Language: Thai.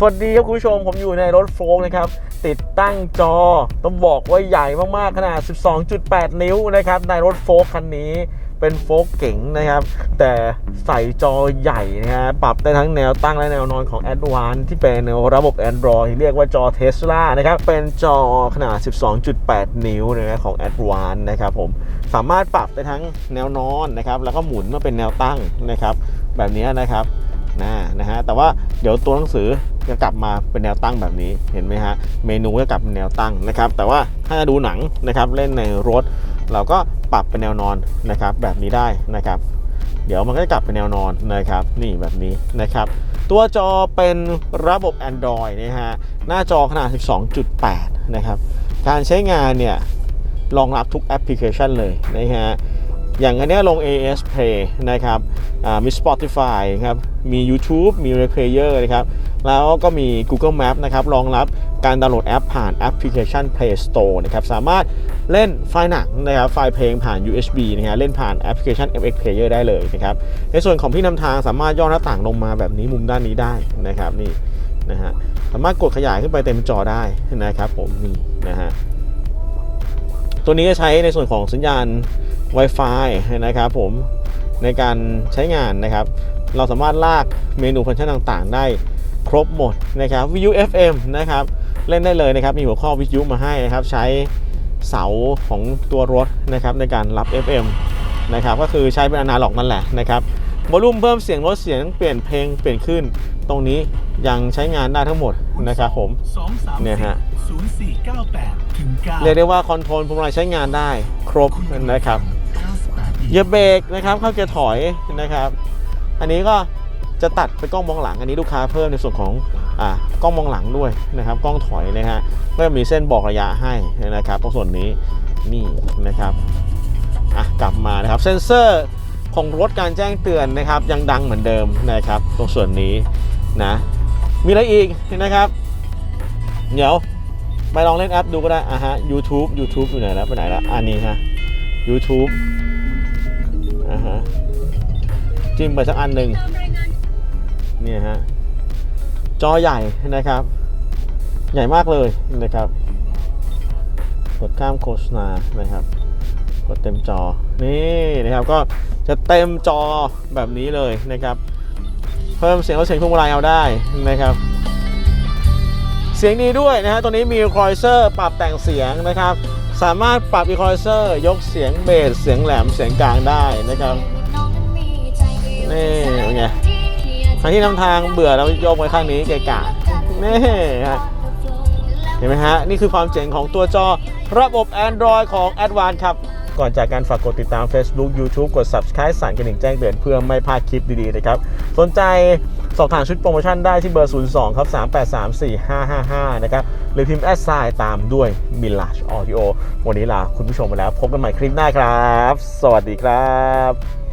สวัสดีครับคุณผู้ชมผมอยู่ในรถโฟล์นะครับ ติดตั้งจอต้องบอกว่าใหญ่มากๆ ขนาด 12.8 นิ้วนะครับ ในรถโฟล์คันนี้เป็นโฟล์กเก๋งนะครับ แต่ใส่จอใหญ่นะฮะปรับได้ทั้งแนวตั้งและแนวนอนของ a d v a n c e ที่เป็นระบบ Android ที่เรียกว่าจอ Tesla นะครับ เป็นจอขนาด 12.8 นิ้วนะของ a d v a n c e นะครับผมสามารถปรับได้ทั้งแนวนอนนะครับ แล้วก็หมุนมาเป็นแนวตั้งนะครับ แบบนี้นะครับ นะนะฮะแต่ว่าเดี๋ยวตัวหนังสือจะกลับมาเป็นแนวตั้งแบบนี้เห็นไหมฮะเมนูจะกลับเป็นแนวตั้งนะครับ แต่ว่าถ้าจะดูหนังนะครับเล่นในรถ เราก็ปรับเป็นแนวนอนนะครับ แบบนี้ได้นะครับ เดี๋ยวมันก็จะกลับเป็นแนวนอนนะครับ นี่แบบนี้นะครับ ตัวจอเป็นระบบ Android นะฮะหน้าจอขนาด 12.8 นะครับ การใช้งานเนี่ยรองรับทุกแอปพลิเคชันเลยนะฮะ อย่างอันนี้ลง AS Play นะครับมี Spotify ครับ มี YouTube มี r e Player นะครับ แล้วก็มี Google Map นะครับ รองรับการดาวน์โหลดแอปผ่านแอปพลิเคชัน Play Store นะครับ สามารถเล่นไฟล์หนังนะครับ ไฟล์เพลงผ่าน USB นะฮะเล่นผ่านแอปพลิเคชัน MX Player ได้เลยนะครับ ในส่วนของที่นำทางสามารถย่อหน้าต่างลงมาแบบนี้มุมด้านนี้ได้นะครับ นี่นะฮะ สามารถกดขยายขึ้นไปเต็มจอได้นะครับผม นี่นะฮะ ตัวนี้จะใช้ในส่วนของสัญญาณ Wi-Fi นะครับผมในการใช้งานนะครับ เราสามารถลากเมนูฟังก์ชันต่างๆ ได้ครบหมดนะครับ VU FM นะครับเล่นได้เลยนะครับ มีหัวข้อวิทยุมาให้นะครับ ใช้เสาของตัวรถนะครับในการรับ FM นะครับก็คือใช้เป็นอนาล็อกนั่นแหละนะครับวอลลุ่มเพิ่มเสียงลดเสียงเปลี่ยนเพลงเปลี่ยนขึ้น ตรงนี้ยังใช้งานได้ทั้งหมดนะครับผมสองสามเนี่ยฮะศูนย์สี่เก้าแปดถึงเก้าเรียกได้ว่าคอนโทรลพวงมาลัยใช้งานได้ครบนะครับ เหยียบเบรกนะครับ เข้าเกียร์ถอยนะครับ อันนี้ก็จะตัดไปกล้องมองหลัง อันนี้ลูกค้าเพิ่มในส่วนของอ่ากล้องมองหลังด้วยนะครับ กล้องถอยนะฮะก็จะมีเส้นบอกระยะให้นะครับตรงส่วนนี้นี่นะครับอะกลับมานะครับเซ็นเซอร์ของรถการแจ้งเตือนนะครับยังดังเหมือนเดิมนะครับตรงส่วนนี้นะมีอะไรอีกนะครับเดี๋ยวไปลองเล่นแอปดูก็ได้อะฮะ YouTube YouTube อยู่ไหนแล้วไปไหนแล้วอันนี้ฮะ YouTube อ่าฮะจิ้มไปสักอันหนึ่งเนี่ยฮะจอใหญ่นะครับ ใหญ่มากเลยนะครับ กดข้ามโฆษณานะครับ กดเต็มจอนี่นะครับก็จะเต็มจอแบบนี้เลยนะครับ เพิ่มเสียงลดเสียงพวงมาลัยเอาได้นะครับ เสียงดีด้วยนะฮะตัวนี้มีคอยเซอร์ปรับแต่งเสียงนะครับ สามารถปรับอีคอยเซอร์ยกเสียงเบสเสียงแหลมเสียงกลางได้นะครับนี่เป็นไงทางที่นำทางเบื่อแล้วโยกไปข้างนี้เกะกะนี่ฮะเห็นไหมฮะ นี่คือความเจ๋งของตัวจอระบบ Android ของ a d v a n c e ครับ ก่อนจากการฝากกดติดตาม Facebook YouTube กด Subscribe สั่นกระดิ่งแจ้งเตือนเพื่อไม่พลาดคลิปดี ๆ นะครับ สนใจ สอบถามชุดโปรโมชั่นได้ที่เบอร์ 02 ครับ 3834555 นะครับ หรือพิมพ์แอดไซน์ตามด้วย Milage Audio วันนี้ลาคุณผู้ชมไปแล้ว พบกันใหม่คลิปหน้าครับ สวัสดีครับ